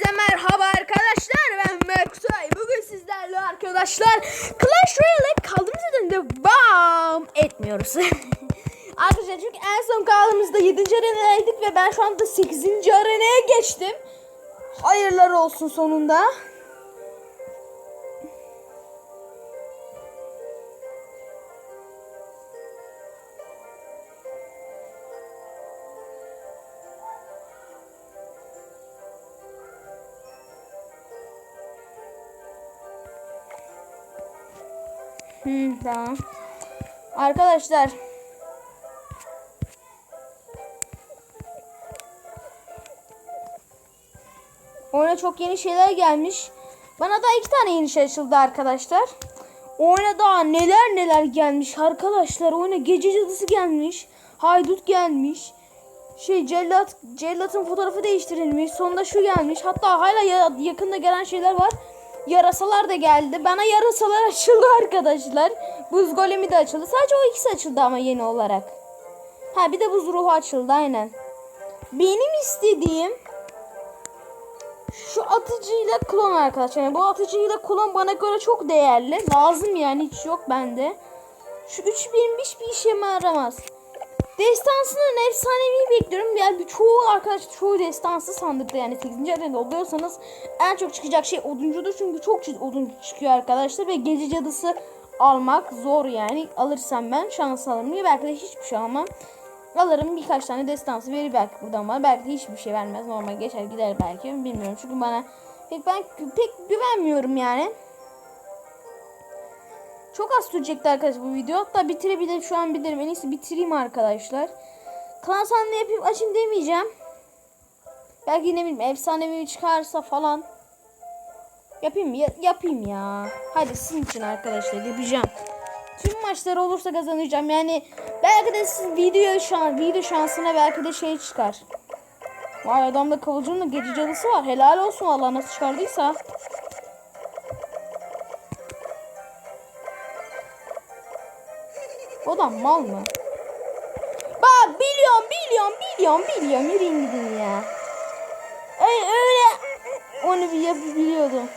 Hepinize merhaba arkadaşlar. Ben Merkutay. Bugün sizlerle arkadaşlar Clash Royale kaldığımız yerden devam etmiyoruz. arkadaşlar çünkü en son kaldığımızda 7. arenadaydık ve ben şu anda 8. arenaya geçtim. Hayırlar olsun sonunda. Hmm, tamam. Arkadaşlar. Oyuna çok yeni şeyler gelmiş. Bana da iki tane yeni şey açıldı arkadaşlar. Oyuna daha neler neler gelmiş arkadaşlar. Oyuna gece cadısı gelmiş. Haydut gelmiş. Şey cellat, cellatın fotoğrafı değiştirilmiş. Sonunda şu gelmiş. Hatta hala ya- yakında gelen şeyler var. Yarasalar da geldi. Bana yarasalar açıldı arkadaşlar. Buz golemi de açıldı. Sadece o ikisi açıldı ama yeni olarak. Ha bir de buz ruhu açıldı aynen. Benim istediğim şu atıcıyla klon arkadaşlar. Yani bu atıcıyla klon bana göre çok değerli. Lazım yani hiç yok bende. Şu 3000 hiçbir işime yaramaz. Destansının efsanevi bekliyorum. Yani çoğu arkadaş çoğu destansı sandıkta yani 8. arenada oluyorsanız en çok çıkacak şey oduncudur. Çünkü çok çi- odun çıkıyor arkadaşlar ve gece cadısı almak zor yani. Alırsam ben şans alırım. Ya belki de hiçbir şey almam. Alırım birkaç tane destansı verir belki buradan bana. Belki de hiçbir şey vermez. Normal geçer gider belki. Bilmiyorum. Çünkü bana pek ben pek güvenmiyorum yani. Çok az sürecekti arkadaşlar bu video. Hatta bitirebilir şu an bilirim. En iyisi bitireyim arkadaşlar. Klan sahne yapayım açayım demeyeceğim. Belki ne bileyim efsanevi çıkarsa falan. Yapayım? Ya- yapayım ya. Hadi sizin için arkadaşlar yapacağım. Tüm maçlar olursa kazanacağım. Yani belki de siz video şan video şansına belki de şey çıkar. Vay adamda kıvılcımla gece cadısı var. Helal olsun Allah nasıl çıkardıysa. O da mal mı? Bak biliyorum biliyorum biliyorum biliyorum yürüyün gidin ya. Öyle, öyle onu bir yapabiliyordum.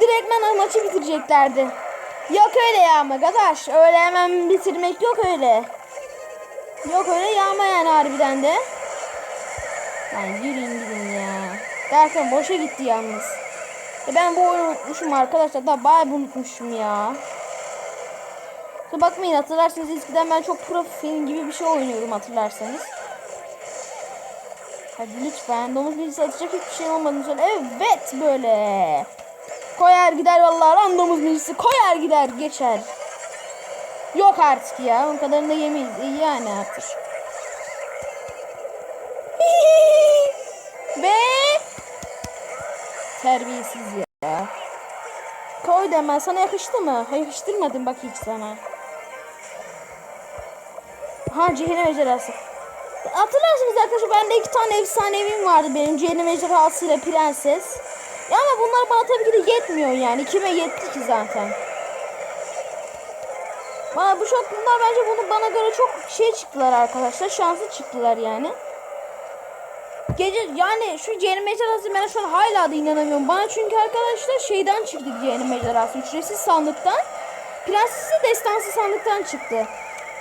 Direktmen maçı bitireceklerdi. Yok öyle yağma arkadaş. Öyle hemen bitirmek yok öyle. Yok öyle yağma yani harbiden de. Lan yürüyün gidin ya. Derken boşa gitti yalnız. E ben bu oyunu unutmuşum arkadaşlar. Daha bayağı unutmuşum ya. Kusura bakmayın hatırlarsanız eskiden ben çok profil gibi bir şey oynuyordum hatırlarsanız. Hadi lütfen domuz bilgisi atacak hiçbir şey olmadığını söyle. Evet böyle. Koyar gider vallahi lan domuz bilgisi koyar gider geçer. Yok artık ya o kadarını da yemeyiz. İyi yani artık. Ve terbiyesiz ya. Koy deme sana yakıştı mı? Yakıştırmadım bak hiç sana. Ha cehennem ejderhası. Hatırlarsınız arkadaşlar bende iki tane efsanevim vardı benim cehennem ejderhası ile prenses. Ya ama bunlar bana tabii ki de yetmiyor yani. Kime yetti ki zaten. Bana bu çok bunlar bence bunu bana göre çok şey çıktılar arkadaşlar. Şanslı çıktılar yani. Gece yani şu cehennem ejderhası ben şu an hala da inanamıyorum. Bana çünkü arkadaşlar şeyden çıktı cehennem ejderhası. Ücretsiz sandıktan. Prenses de destansı sandıktan çıktı.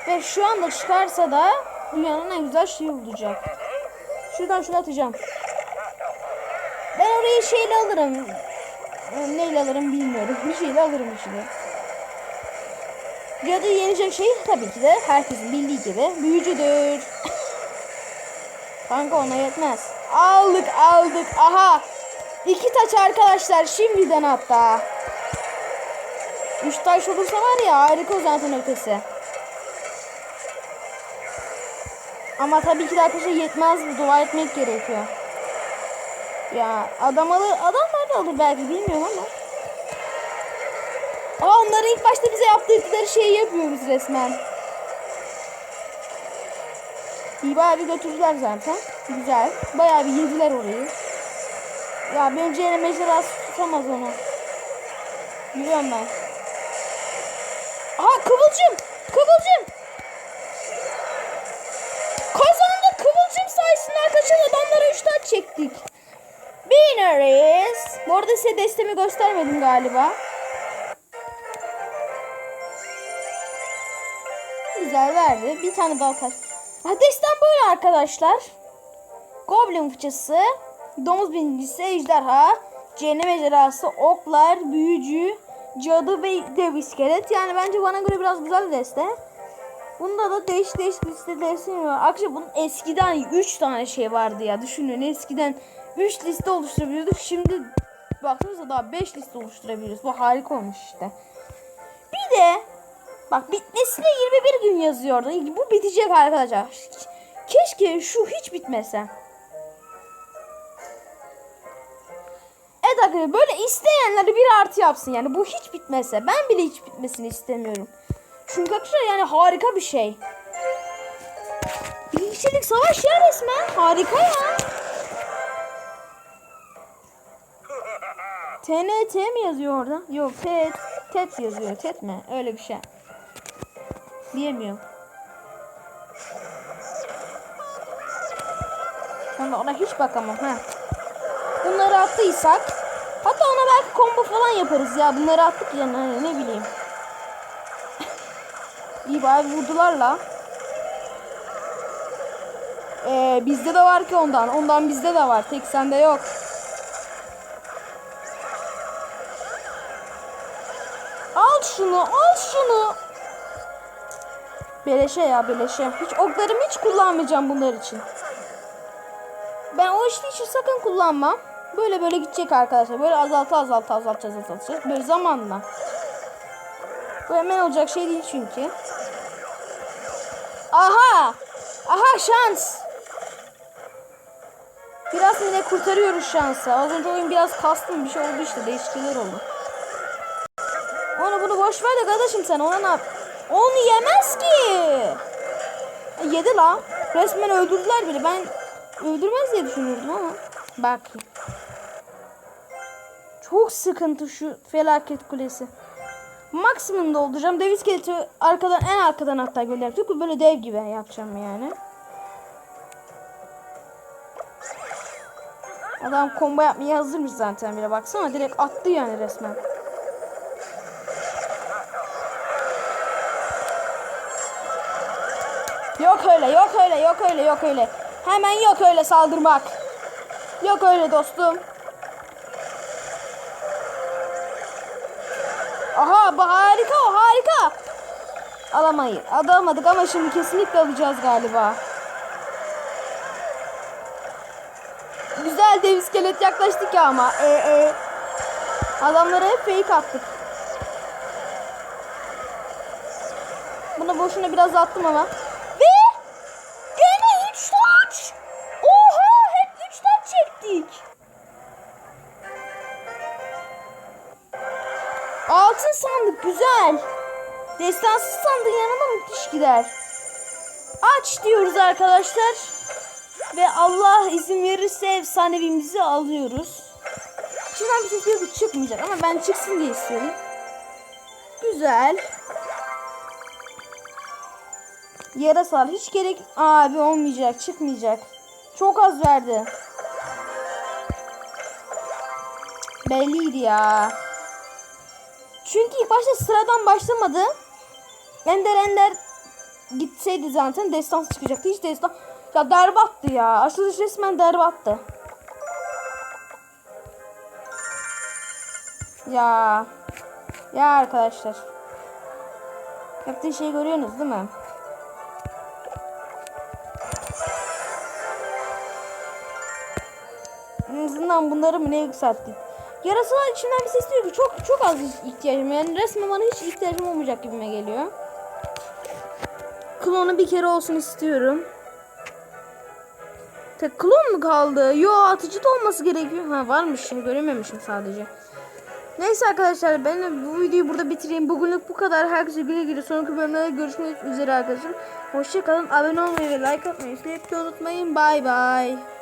Ve şu anda çıkarsa da dünyanın en güzel şeyi olacak. Şuradan şunu atacağım. Ben orayı şeyle alırım. Neyle alırım bilmiyorum. Bir şeyle alırım işte. Cadı yenecek şey tabii ki de herkesin bildiği gibi büyücüdür. Kanka ona yetmez. Aldık aldık. Aha. İki taç arkadaşlar şimdiden hatta. Üç taş olursa var ya harika o zaten ötesi. Ama tabii ki de arkadaşlar yetmez dua etmek gerekiyor. Ya adam alır, adamlar da alır belki bilmiyorum ama. Aa onların ilk başta bize yaptıkları şeyi yapıyoruz resmen. İyi bayağı götürdüler zaten. Güzel. Bayağı bir yediler orayı. Ya benim cehennem ejderhası tutamaz onu. Yürüyorum ben. Aha kıvılcım. Kıvılcım. Adamlara 3 taç çektik. veririz. Bu arada size destemi göstermedim galiba. Güzel verdi. Bir tane daha. Ha, destem böyle arkadaşlar. Goblin fıçısı, domuz binicisi, ejderha, cehennem ejderhası, oklar, büyücü, cadı ve dev iskelet. Yani bence bana göre biraz güzel bir deste. Bunda da değiş değiş liste destesi var. Arkadaşlar bunun eskiden 3 tane şey vardı ya. Düşünün eskiden 3 liste oluşturabiliyorduk. Şimdi baksanıza daha 5 liste oluşturabiliyoruz. Bu harika olmuş işte. Bir de bak bitmesine 21 gün yazıyordu. Bu bitecek arkadaşlar. Keşke şu hiç bitmese. Evet arkadaşlar böyle isteyenleri bir artı yapsın yani bu hiç bitmese. Ben bile hiç bitmesini istemiyorum. Çünkü arkadaşlar yani harika bir şey. Bir kişilik savaş ya resmen. Harika ya. TNT mi yazıyor orada? Yok TET. TET yazıyor. TET mi? Öyle bir şey. Diyemiyorum. De ona hiç bakamam. ha. Bunları attıysak hatta ona belki combo falan yaparız ya. Bunları attık ya ne, ne bileyim. İyi bari vurdular la. Ee, bizde de var ki ondan. Ondan bizde de var. Tek sende yok. Al şunu, al şunu. Beleşe ya beleşe. Hiç oklarımı hiç kullanmayacağım bunlar için. Ben o işte için sakın kullanmam. Böyle böyle gidecek arkadaşlar. Böyle azalta azalta azaltacağız azaltacağız. Böyle zamanla. Bu hemen olacak şey değil çünkü. Aha! Aha şans! Biraz yine kurtarıyoruz şansı. Az önce oyun biraz kastım bir şey oldu işte. Değişiklikler oldu. Onu bunu boş ver de kardeşim sen ona ne yap? Onu yemez ki. E, yedi la. Resmen öldürdüler bile. Ben öldürmez diye düşünürdüm ama. Bak. Çok sıkıntı şu felaket kulesi. Maksimum dolduracağım. Dev iskeleti arkadan en arkadan hatta gönderdim. Çünkü böyle dev gibi yapacağım yani. Adam combo yapmaya hazırmış zaten bile baksana direkt attı yani resmen. Yok öyle, yok öyle, yok öyle, yok öyle. Hemen yok öyle saldırmak. Yok öyle dostum. Aha bu harika o harika. Alamayız. Alamadık ama şimdi kesinlikle alacağız galiba. Güzel dev iskelet yaklaştık ya ama. Ee, e. Adamlara hep fake attık. Buna boşuna biraz attım ama. Sandığın yanına müthiş gider. Aç diyoruz arkadaşlar. Ve Allah izin verirse efsanevimizi alıyoruz. İçinden bir ses diyor çıkmayacak ama ben çıksın diye istiyorum. Güzel. Yarasal hiç gerek abi olmayacak çıkmayacak. Çok az verdi. Belliydi ya. Çünkü ilk başta sıradan başlamadı. Ender Ender gitseydi zaten destans çıkacaktı. Hiç destan ya derbattı ya. Açılış resmen derbattı. Ya. Ya arkadaşlar. Yaptığı şeyi görüyorsunuz değil mi? En bunları mı ne yükselttik? Yarasalar içinden bir ses diyor ki çok çok az ihtiyacım yani resmen bana hiç ihtiyacım olmayacak gibime geliyor. Klonu bir kere olsun istiyorum. Tek klon mu kaldı? Yo atıcı da olması gerekiyor. Ha varmış görememişim sadece. Neyse arkadaşlar ben bu videoyu burada bitireyim. Bugünlük bu kadar. Herkese güle güle. Sonraki bölümlerde görüşmek üzere arkadaşlar. Hoşçakalın. Abone olmayı ve like atmayı unutmayın. Bye bye.